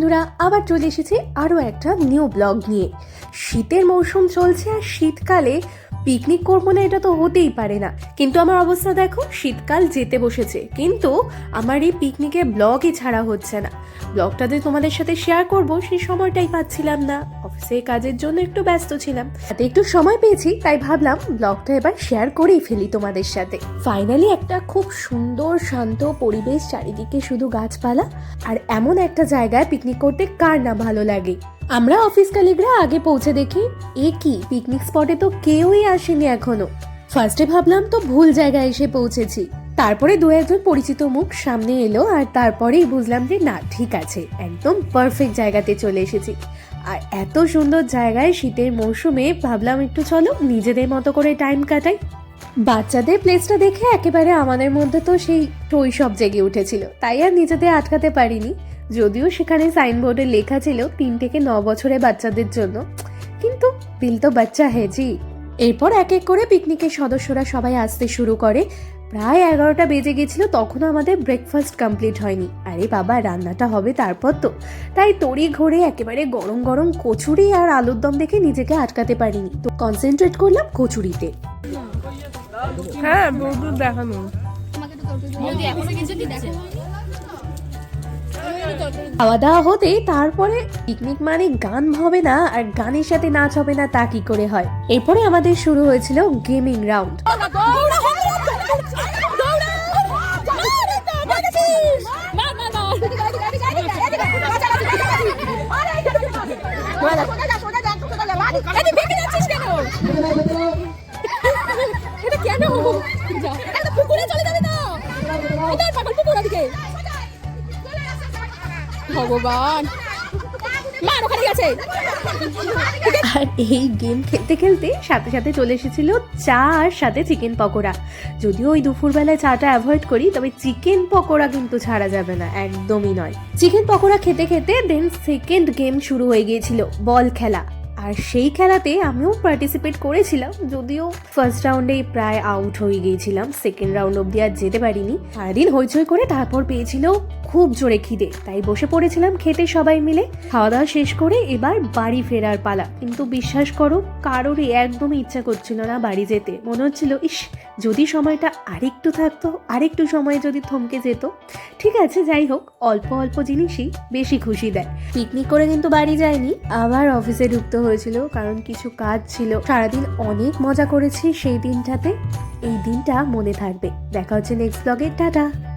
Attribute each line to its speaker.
Speaker 1: বন্ধুরা আবার চলে এসেছি আরও একটা নিউ ব্লগ নিয়ে। শীতের মৌসুম চলছে আর শীতকালে পিকনিক করব না এটা তো হতেই পারে না। কিন্তু আমার অবস্থা দেখো, শীতকাল যেতে বসেছে। কিন্তু আমার এই পিকনিকে ব্লগই ছাড়া হচ্ছে না। ব্লগটা যে তোমাদের সাথে শেয়ার করব সেই সময়টাই পাচ্ছিলাম না। অফিসে কাজের জন্য একটু ব্যস্ত ছিলাম। তাতে একটু সময় পেয়েছি, তাই ভাবলাম ব্লগটা এবার শেয়ার করেই ফেলি তোমাদের সাথে। ফাইনালি একটা খুব সুন্দর, শান্ত পরিবেশ, চারিদিকে শুধু গাছপালা। আর এমন একটা জায়গায় পিকনিক করতে কার না ভালো লাগে? আমরা অফিস কালিগরা আগে পৌঁছে দেখি। এ কি পিকনিক স্পটে তো কেউই আসেনি এখনও। ফার্স্টে ভাবলাম তো ভুল জায়গায় এসে পৌঁছেছি। তারপরে দু একজন পরিচিত মুখ সামনে এলো আর তারপরেই বুঝলাম যে না, ঠিক আছে, একদম পারফেক্ট জায়গাতে চলে এসেছি। আর এত সুন্দর জায়গায় শীতের মৌসুমে ভাবলাম একটু চলো, নিজেদের মতো করে টাইম কাটাই। বাচ্চাদের প্লেসটা দেখে একেবারে আমাদের মধ্যে তো সেই শৈশব জেগে উঠেছিল। তাই আর নিজেদের আটকাতে পারিনি। যদিও সেখানে সাইনবোর্ডে লেখা ছিল তিন থেকে ন বছরের বাচ্চাদের জন্য। কিন্তু দিল তো বাচ্চা হেজি এরপর এক এক করে পিকনিকের সদস্যরা সবাই আসতে শুরু করে। প্রায় এগারোটা বেজে গেছিল তখনও আমাদের ব্রেকফাস্ট কমপ্লিট হয়নি। আরে বাবা রান্নাটা হবে তারপর তো। তাই তড়ি ঘরে একেবারে গরম গরম কচুরি আর আলুর দম দেখে নিজেকে আটকাতে পারিনি। তো কনসেন্ট্রেট করলাম কচুরিতে।
Speaker 2: হ্যাঁ দেখানো।
Speaker 1: খাওয়া দাওয়া হতে তারপরে পিকনিক মানে গান হবে না আর গানের সাথে নাচ হবে না তা কি করে হয়? এরপরে আমাদের শুরু হয়েছিল গেমিং রাউন্ড
Speaker 3: কেন? পুকুরে চলে যাবে তো। পাগল পুকুর ওদিকে। ভগবান। মার ওখানে গেছে
Speaker 1: আর এই গেম খেলতে খেলতে সাথে সাথে চলে এসেছিল চা আর সাথে চিকেন পকোড়া। যদিও ওই দুপুরবেলায় চাটা অ্যাভয়েড করি, তবে চিকেন পকোড়া কিন্তু ছাড়া যাবে না, একদমই নয়। চিকেন পকোড়া খেতে খেতে দেন সেকেন্ড গেম শুরু হয়ে গিয়েছিল, বল খেলা। আর সেই খেলাতে আমিও পার্টিসিপেট করেছিলাম, যদিও ফার্স্ট রাউন্ডেই প্রায় আউট হয়ে গিয়েছিলাম সেকেন্ড রাউন্ড অব্দি আর যেতে পারিনি। সারাদিন হইচই করে তারপর পেয়েছিল খুব জোরে খিদে, তাই বসে পড়েছিলাম খেতে সবাই মিলে। খাওয়া দাওয়া শেষ করে এবার বাড়ি ফেরার পালা। কিন্তু বিশ্বাস করো, কারোরই একদমই ইচ্ছা করছিল না বাড়ি যেতে। মনে হচ্ছিল, ইস যদি সময়টা আরেকটু থাকতো, আরেকটু সময় যদি থমকে যেত, ঠিক আছে, যাই হোক, অল্প অল্প জিনিসই বেশি খুশি দেয়। পিকনিক করে কিন্তু বাড়ি যায়নি, আবার অফিসে ঢুকতে হয়েছিল, কারণ কিছু কাজ ছিল। সারাদিন অনেক মজা করেছি সেই দিনটাতে, এই দিনটা মনে থাকবে। দেখা হচ্ছে নেক্সট ব্লগে টাটা!